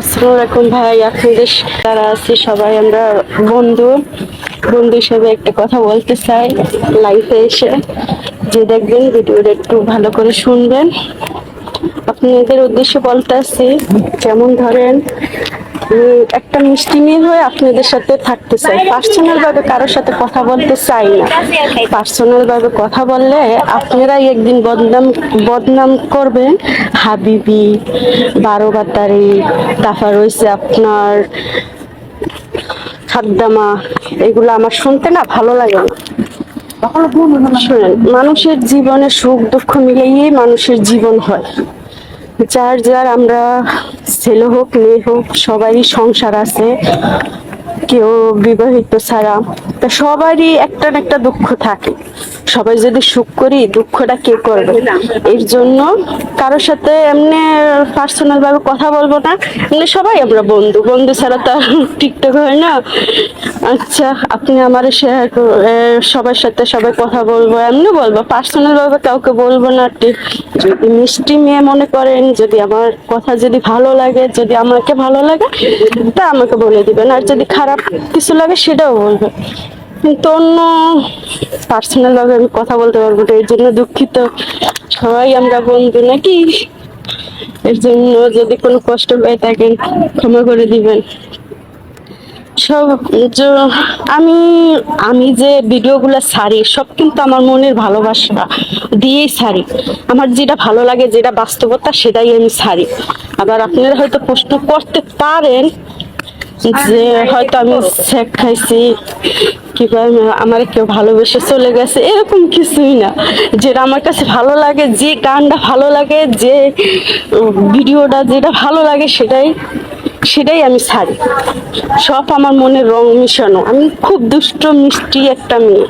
আসসালামু আলাইকুম ভাই আপনাদের যারা আছি সবাই আমরা বন্ধু। বন্ধু হিসেবে একটা কথা বলতে চাই লাইফে এসে। যে দেখবেন ভিডিওটা একটু ভালো করে শুনবেন। আপনাদের উদ্দেশ্যে বলতে আসছি যেমন ধরেন একটা মিষ্টি মেয়ে হয়ে আপনাদের সাথে থাকতে চাই। পার্সোনাল ভাবে কারোর সাথে কথা বলতে চাই না। পার্সোনাল ভাবে কথা বললে আপনারাই একদিন বদনাম বদনাম করবেন। হাবিবি, বারো বাতারি, তারপর রয়েছে আপনার খাদ্দামা। এগুলো আমার শুনতে না ভালো লাগে না। মানুষের জীবনে সুখ দুঃখ মিলিয়েই মানুষের জীবন হয়। যার যার আমরা ছেলে হোক, মেয়ে হোক, সবারই সংসার আছে, কেউ বিবাহিত ছাড়া। তা সবারই একটা না একটা দুঃখ থাকে। সবাই যদি সুখ করি, দুঃখটা কে করবে? এর জন্য কারোর সাথে এমনি পার্সোনাল ভাবে কথা বলব না। এমনি সবাই আমরা বন্ধু। বন্ধু ছাড়া তো টিকটক হয় না। আচ্ছা আপনি আমার শেয়ার সবার সাথে সবাই কথা বলব, এমনি বলব। পার্সোনাল ভাবে কাউকে বলব না ঠিক যদি মিষ্টি মেয়ে মনে করেন, যদি আমার কথা যদি ভালো লাগে, যদি আমাকে ভালো লাগে, তা আমাকে বলে দিবেন। আর যদি খারাপ কিছু লাগে, সেটাও বলবেন। কিন্তু অন্য পার্সোনাল ভাবে আমি কথা বলতে পারব না, এর জন্য দুঃখিত। সবাই আমরা বন্ধু নাকি? এর জন্য যদি কোনো কষ্ট পেয়ে থাকেন ক্ষমা করে দিবেন। সব আমি আমি যে ভিডিওগুলো ছাড়ি সব কিন্তু আমার মনের ভালোবাসা দিয়েই ছাড়ি আমার যেটা ভালো লাগে, যেটা বাস্তবতা, সেটাই আমি ছাড়ি আবার আপনারা হয়তো প্রশ্ন করতে পারেন যে হয়তো আমি শেখ খাইছি কিংবা আমার কেউ ভালোবেসে চলে গেছে। এরকম কিছুই না। যেটা আমার কাছে ভালো লাগে, যে গানটা ভালো লাগে, যে ভিডিওটা যেটা ভালো লাগে, সেটাই সেটাই আমি ছাড়ি। সব আমার মনে রং মিশানো। আমি খুব দুষ্ট, মিষ্টি একটা মেয়ে।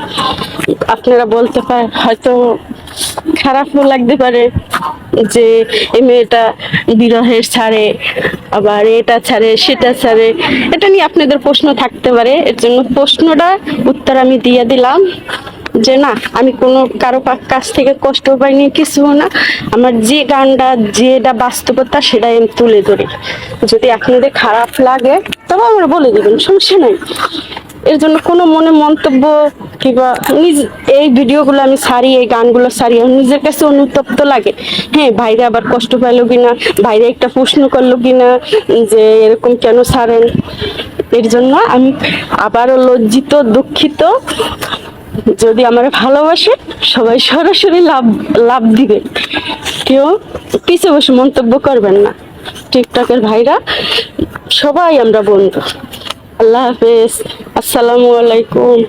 আপনারা বলতে পারেন হয়তো খারাপও লাগতে পারে। যে এই মেয়েটা বিরহের ছাড়ে, আবার এটা ছাড়ে, সেটা ছাড়ে, এটা নিয়ে আপনাদের প্রশ্ন থাকতে পারে। এর জন্য প্রশ্নটা উত্তর আমি দিয়ে দিলাম যে না, আমি কোনো কারও কাছ থেকে কষ্ট পাইনি, কিছু না। আমার যে গানটা, যেটা বাস্তবতা, সেটাই আমি তুলে ধরি। যদি আপনাদের খারাপ লাগে, তবে আমরা বলে দিবেন, সমস্যা নাই। এর জন্য কোনো মনে মন্তব্য কিংবা নিজ এই ভিডিওগুলো আমি সারি, এই গানগুলো সারি নিজের কাছে অনুতপ্ত লাগে। হ্যাঁ বাইরে আবার কষ্ট পাইলো কিনা বাইরে একটা প্রশ্ন করল কিনা, যে এরকম কেন সারেন এর জন্য আমি আবারও লজ্জিত, দুঃখিত। যদি আমার ভালোবাসে, সবাই সরাসরি লাভ লাভ দিবে। কেউ পিছে বসে মন্তব্য করবেন না। টিকটকের ভাইরা, সবাই আমরা বন্ধু। আল্লাহ হাফেজ। আসসালামু আলাইকুম।